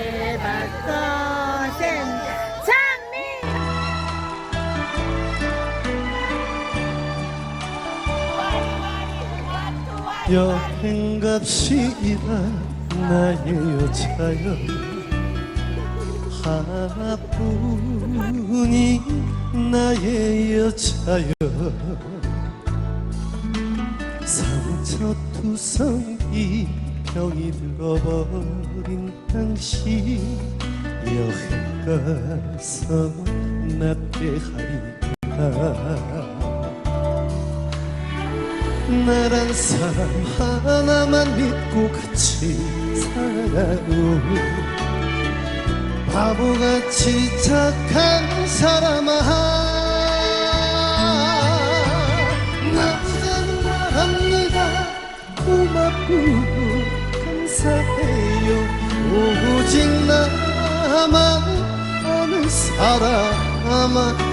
해봤거센 장미 여행 갑시다 나의 여자여 하나뿐이 나의 여자여. 상처 투성이 병이 들어버린 당신 여행 가서 납대하리라 나란 사람 하나만 믿고 같이 살아요 바보같이 착한 사람아. 고맙고 감 사해요. 오직 나만 아는 사람아.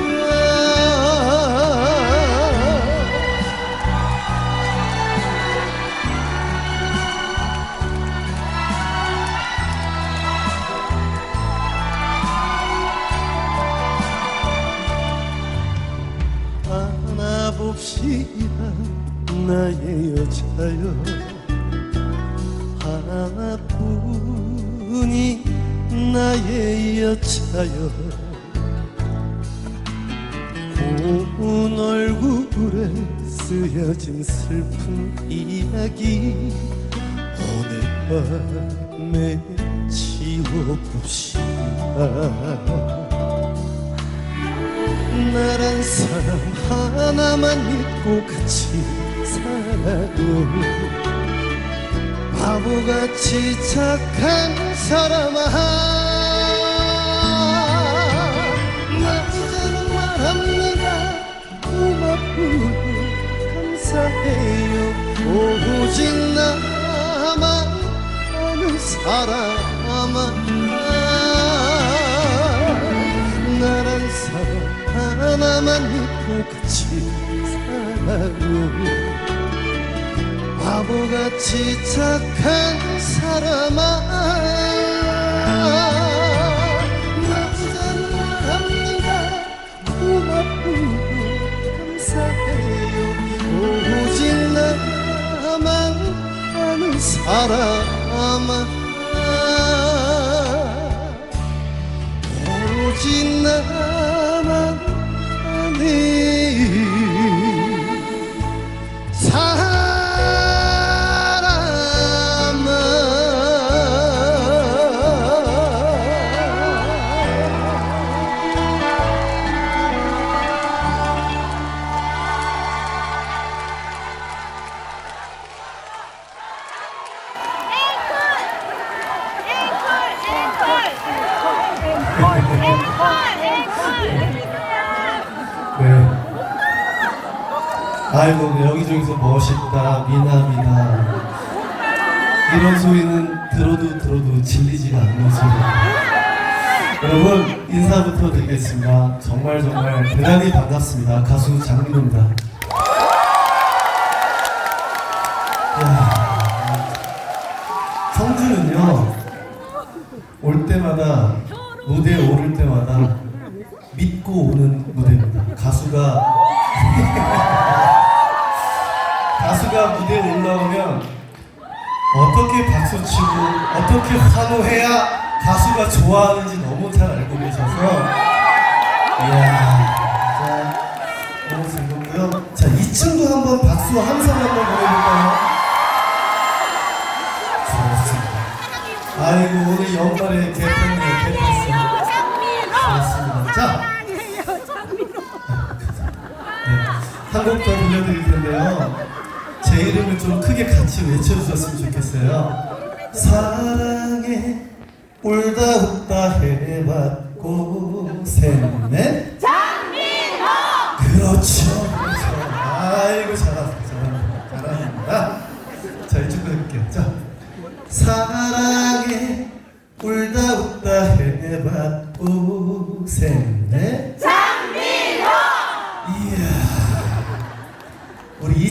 안아봅시다. 나의 여자여 나의 여자여. 고운 얼굴에 쓰여진 슬픈 이야기. 오늘 밤에 지워봅시다. 나란 사람 하나만 믿고 같이 살아요 바보같이 착한 사람아 감사해요. 오직 나만 아는 사람아. 나란 사람 하나만 믿고 같이 살아요. 바보같이 착한 사람아 사람아. 오직 나 아이고 네, 여기저기서 멋있다. 미남이다. 이런 소리는 들어도 들어도 질리지가 않는 소리. 여러분 인사부터 드리겠습니다. 정말 정말 대단히 반갑습니다. 가수 장민호입니다 어떻게 박수 치고 어떻게 환호해야 가수가 좋아하는지 너무 잘 알고 계셔서 이야 진짜 너무 즐겁고요. 자 2층도 한번 박수 함성 한번 보내볼까요? 좋습니다. 아이고 오늘 연말에 개편네 개편스 좋습니다. 자. 한곡더 들려드릴 텐데요. 제 이름을 좀 크게 같이 외쳐주셨으면 좋겠어요. 사랑해 울다 웃다 해봤고 셋넷. 장민호! 그렇죠. 아이고 잘하세요 잘합니다. 자 이쪽도 해볼게요. 자 사랑해 울다 웃다 해봤고 셋넷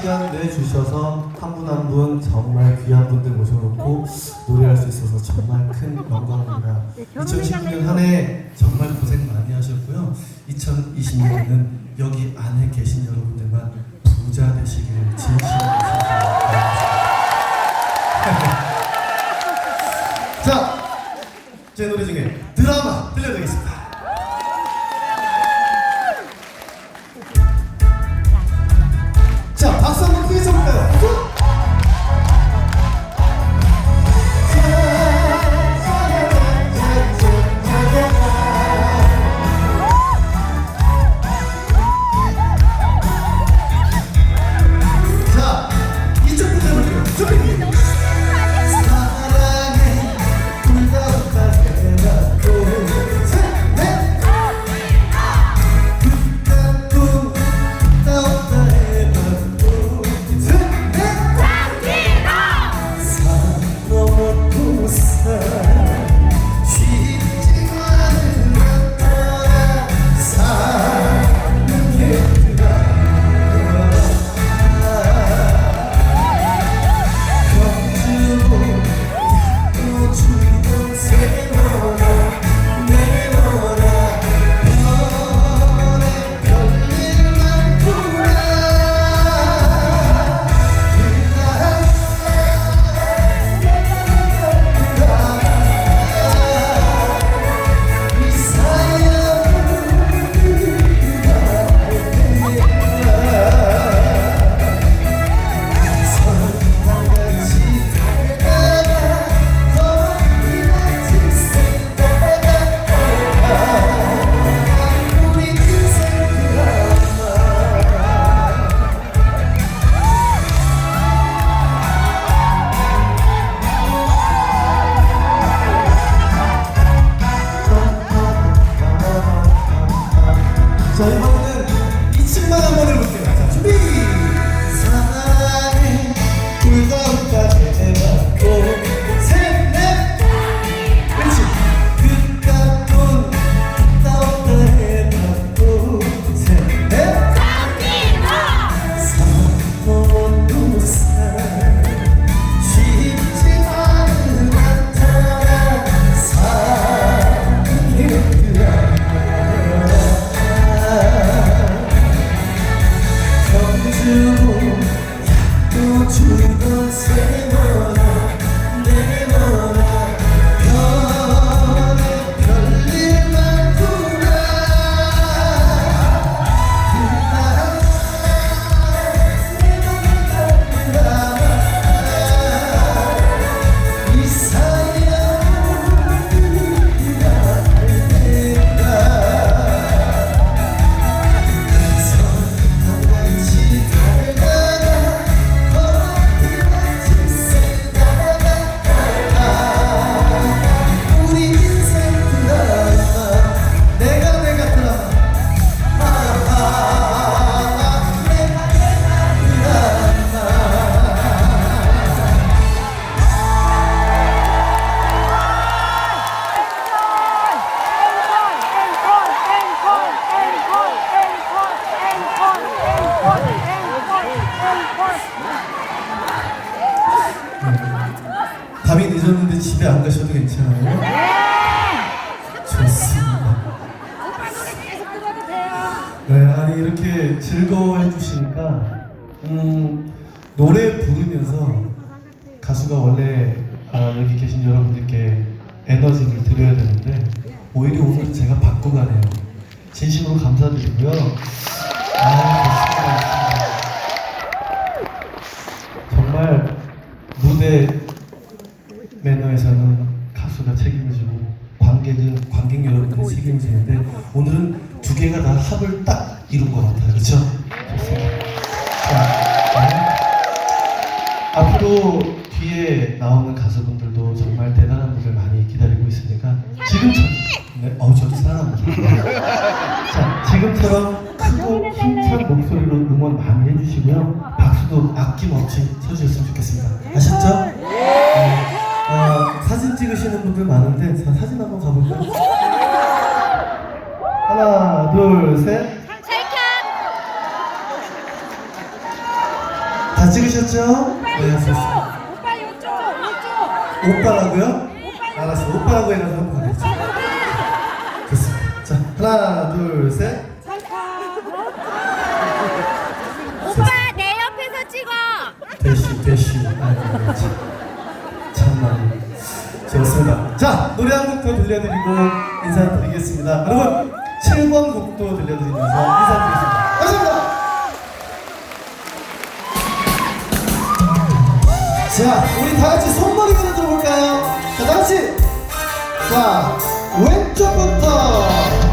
시간 내주셔서 한 분 한 분 정말 귀한 분들 모셔놓고 노래할 수 있어서 정말 큰 영광입니다. 2019년 한 해 정말 고생 많이 하셨고요. 2020년에는 여기 안에 계신 여러분들만 부자 되시기를 진심으로 바랍니다. 자, 제 노래 중에 드라마 들려드리겠습니다. 박수 한번 크게 쳐볼까요? 아니 이렇게 즐거워해 주시니까 음, 노래 부르면서 가수가 원래 아, 여기 계신 여러분들께 에너지를 드려야 되는데 오히려 오늘 제가 받고 가네요. 진심으로 감사드리고요. 아, 좋습니다. 정말 무대 매너에서는 가수가 책임지고 관객은 관객 여러분들이 책임지는데 오늘은 두 개가 다 합을 딱 이룬 것 같아요. 그렇죠? 자, 네. 앞으로 뒤에 나오는 가수분들도 정말 대단한 분들 많이 기다리고 있으니까 지금처럼 네, 어 저도 사랑합니다. 자, 지금처럼 크고 힘찬 목소리로 응원 많이 해주시고요. 박수도 아낌없이 쳐주셨으면 좋겠습니다. 아셨죠? 네. 어, 사진 찍으시는 분들 많은데 자, 사진 한번 가볼까요? 하나, 둘, 셋. 다 찍으셨죠? 네, 좋습니다. 오빠 요쪽 요쪽 오빠라고요? 알았어, 오빠라고 해가지고 한번 가겠죠. 좋습니다. 자, 하나, 둘, 셋. 오빠 내 옆에서 찍어 대시, 대시. 아이고, 참. 참나. 좋습니다. 자, 노래 한 곡 더 들려드리고 인사드리겠습니다. 여러분, 7번 곡도 들려드리면서 인사드리겠습니다. 자, 우리 다 같이 손머리 흔들어 볼까요? 자, 다 같이. 자, 왼쪽부터